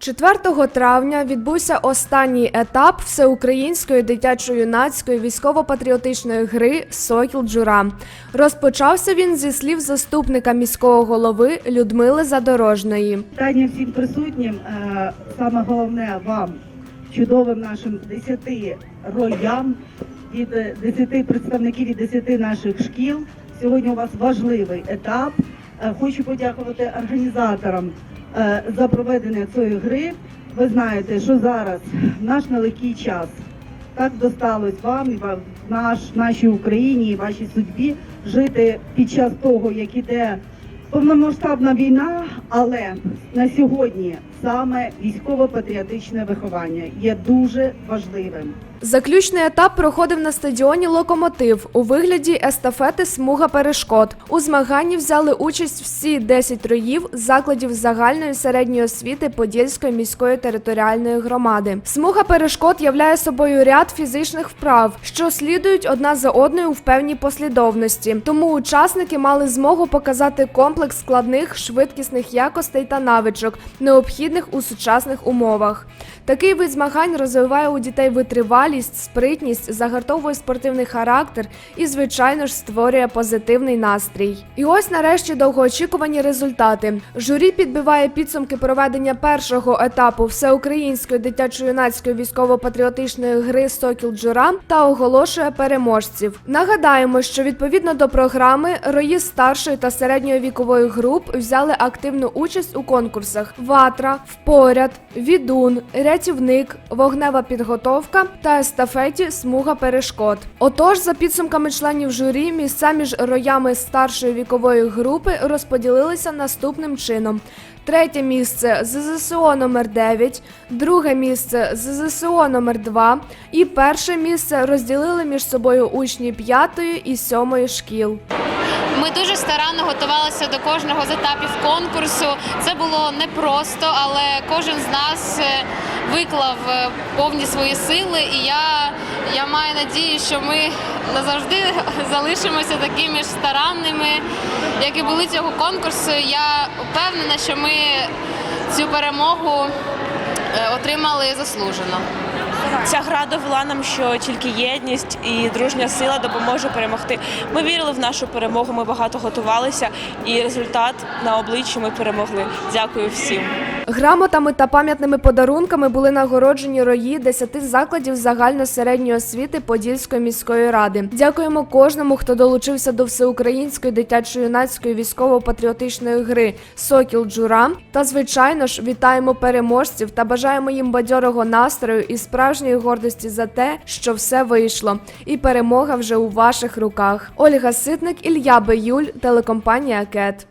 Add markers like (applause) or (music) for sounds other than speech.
4 травня відбувся останній етап всеукраїнської дитячо-юнацької військово-патріотичної гри Сокіл Джура. Розпочався він зі слів заступника міського голови Людмили Задорожної. Вітання всім присутнім. Е, Саме головне вам, чудовим нашим 10 роям від е, 10 представників від 10 наших шкіл. Сьогодні у вас важливий етап. Е, Хочу подякувати організаторам за проведення цієї гри. Ви знаєте, що зараз наш нелегкий час так досталось вам і вам, наш, нашій Україні і вашій судьбі жити під час того, як іде повномасштабна війна, але на сьогодні саме військово-патріотичне виховання є дуже важливим. Заключний етап проходив на стадіоні Локомотив у вигляді естафети Смуга перешкод. У змаганні взяли участь всі 10 роїв закладів загальної середньої освіти Подільської міської територіальної громади. Смуга перешкод являє собою ряд фізичних вправ, що слідують одна за одною в певній послідовності. Тому учасники мали змогу показати комплекс складних швидкісних якостей та навичок, необхідних у сучасних умовах. Такий вид змагань розвиває у дітей витривалість, спритність, загартовує спортивний характер і, звичайно ж, створює позитивний настрій. І ось нарешті довгоочікувані результати. Журі підбиває підсумки проведення першого етапу всеукраїнської дитячо-юнацької військово-патріотичної гри Сокіл Джура та оголошує переможців. Нагадаємо, що відповідно до програми рої старшої та середньої вікової груп взяли активну участь у конкурсах: Ватра, Впоряд, Відун, Рятівник, Вогнева підготовка та естафеті Смуга перешкод. Отож, за підсумками членів журі, місця між роями старшої вікової групи розподілилися наступним чином. Третє місце ЗЗСО номер 9, друге місце ЗЗСО номер 2 і перше місце розділили між собою учні 5 і 7 шкіл. Ми дуже старанно готувалися до кожного з етапів конкурсу. Це було непросто, але кожен з нас е, виклав е, повні свої сили. І я, я маю надію, що ми назавжди (laughs) залишимося такими ж старанними, як і були цього конкурсу. Я впевнена, що ми цю перемогу е, отримали заслужено. Ця гра довела нам, що тільки єдність і дружня сила допоможе перемогти. Ми вірили в нашу перемогу, ми багато готувалися, і результат на обличчі ми перемогли. Дякую всім. Грамотами та пам'ятними подарунками були нагороджені рої 10 закладів загально-середньої освіти Подільської міської ради. Дякуємо кожному, хто долучився до всеукраїнської дитячо-юнацької військово-патріотичної гри Сокіл Джура. Та звичайно ж вітаємо переможців та бажаємо їм бадьорого настрою і справжньої гордості за те, що все вийшло, і перемога вже у ваших руках. Ольга Ситник, Ілья Биюль, телекомпанія Кет.